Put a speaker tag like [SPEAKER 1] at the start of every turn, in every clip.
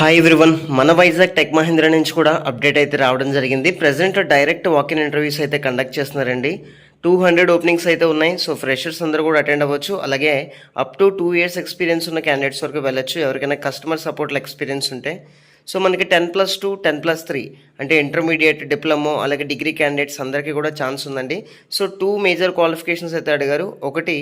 [SPEAKER 1] Hi everyone మన Vizag tech Mahindra నుంచి కూడా అప్డేట్ అయితే రావడం జరిగింది. Present direct walk in interviews అయితే కండక్ట్ చేస్తున్నారండి. టూ హండ్రెడ్ ఓపెనింగ్స్ అయితే ఉన్నాయి. సో ఫ్రెషర్స్ అందరూ కూడా అటెండ్ అవ్వచ్చు. అలాగే up to two years experience ఉన్న క్యాండిడేట్స్ వరకు వెళ్ళొచ్చు. ఎవరికైనా కస్టమర్ సపోర్ట్లో ఎక్స్పీరియన్స్ ఉంటే. సో మనకి ten plus two ten plus three అంటే ఇంటర్మీడియట్ డిప్లొమో అలాగే డిగ్రీ క్యాండిడేట్స్ అందరికీ కూడా ఛాన్స్ ఉందండి. సో టూ మేజర్ క్వాలిఫికేషన్స్ అయితే అడిగారు. ఒకటి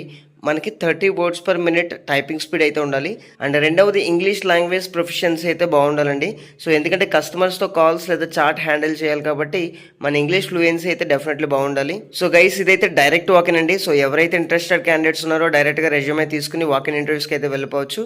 [SPEAKER 1] మనకి thirty words per minute typing speed అయితే ఉండాలి. అండ్ రెండవది ఇంగ్లీష్ లాంగ్వేజ్ ప్రొఫెషన్స్ అయితే బాగుండాలండి. సో ఎందుకంటే కస్టమర్స్తో కాల్స్ లేదా చాట్ హ్యాండిల్ చేయాలి కాబట్టి మన ఇంగ్లీష్ ఫ్లూయెన్సీ అయితే డెఫినెట్లీ బాగుండాలి. సో గైస్ ఇదైతే డైరెక్ట్ వాకిన్ అండి. సో ఎవరైతే ఇంట్రెస్టెడ్ క్యాండిడేట్స్ ఉన్నారో డైరెక్ట్గా రెజ్యూమే తీసుకుని వాకిన్ ఇంటర్వ్యూస్కి అయితే వెళ్ళిపోవచ్చు.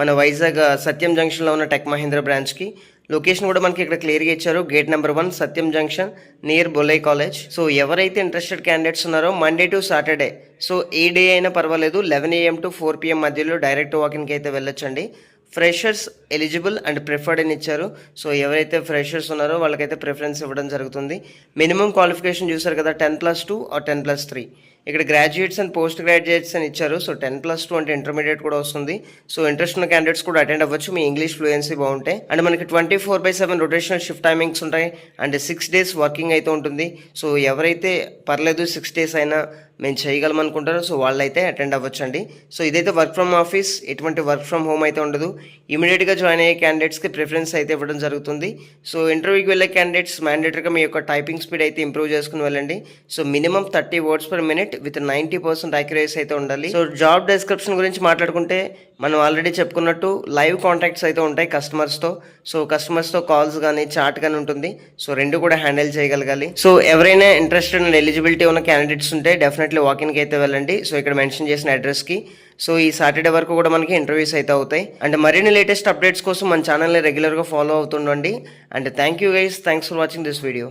[SPEAKER 1] మన వైజాగ్ సత్యం జంక్షన్లో ఉన్న టెక్ మహేంద్ర బ్రాంచ్కి లొకేషన్ కూడా మనకి ఇక్కడ క్లియర్గా ఇచ్చారు. Gate number one Satyam junction near Bollai college. So ఎవరైతే ఇంట్రెస్టెడ్ క్యాండిడేట్స్ ఉన్నారో Monday to Saturday so a day అయినా పర్వాలేదు eleven AM to four PM మధ్యలో డైరెక్ట్ వాకింగ్కి అయితే వెళ్ళొచ్చండి. ఫ్రెషర్స్ ఎలిజిబుల్ అండ్ ప్రిఫర్డ్ అని ఇచ్చారు. సో ఎవరైతే ఫ్రెషర్స్ ఉన్నారో వాళ్ళకైతే ప్రిఫరెన్స్ ఇవ్వడం జరుగుతుంది. మినిమం క్వాలిఫికేషన్ చూసారు కదా ten plus two or ten plus three ఇక్కడ గ్రాడ్యుయేట్స్ అండ్ పోస్ట్ గ్రాడ్యుయేట్స్ అని ఇచ్చారు. సో టెన్ ప్లస్ టూ అంటే ఇంటర్మీడియట్ కూడా వస్తుంది. సో ఇంట్రెస్ట్ ఉన్న క్యాండిడేట్స్ కూడా అటెండ్ అవ్వచ్చు. మీ ఇంగ్లీష్ ఫ్లూయెన్సీ బాగుంటాయి అండ్ మనకి twenty four by seven rotational shift timings ఉంటాయి. అండ్ సిక్స్ డేస్ వర్కింగ్ అయితే ఉంటుంది. సో ఎవరైతే పర్లేదు సిక్స్ డేస్ అయినా మేము చేయగలం అనుకుంటారో. సో వాళ్ళైతే అటెండ్ అవ్వచ్చు అండి సో ఇదైతే వర్క్ ఫ్రమ్ ఆఫీస్ ఎటువంటి వర్క్ ఫ్రమ్ హోమ్ అయితే ఉండదు. ఇమీడియట్గా జాయిన్ అయ్యే క్యాండిడేట్స్కి ప్రిఫరెన్స్ అయితే ఇవ్వడం జరుగుతుంది. సో ఇంటర్వ్యూకి వెళ్ళే క్యాండిడేట్స్ మ్యాండేటరీగా మీ యొక్క టైపింగ్ స్పీడ్ అయితే ఇంప్రూవ్ చేసుకుని వెళ్ళండి. So minimum thirty words per minute with ninety percent accuracy అయితే ఉండాలి. సో జాబ్ డిస్క్రిప్షన్ గురించి మాట్లాడుకుంటే మనం ఆల్రెడీ చెప్పుకున్నట్టు లైవ్ కాంటాక్ట్స్ అయితే ఉంటాయి కస్టమర్స్తో సో కస్టమర్స్తో కాల్స్ కానీ చాట్ కానీ ఉంటుంది. సో రెండు కూడా హ్యాండిల్ చేయగలగాలి. సో ఎవరైనా ఇంట్రెస్టెడ్ అండ్ ఎలిజిబిలిటీ ఉన్న క్యాండిడేట్స్ ఉంటే డెఫినెట్లీ వాకిన్కి అయితే వెళ్ళండి. సో ఇక్కడ మెన్షన్ చేసిన అడ్రస్కి సో ఈ సాటర్డే వరకు కూడా మనకి ఇంటర్వ్యూస్ అయితే అవుతాయి. అండ్ మరిన్ని లేటెస్ట్ అప్డేట్స్ కోసం మన ఛానల్ని రెగ్యులర్గా follow అవుతుండండి. And thank you guys thanks for watching this video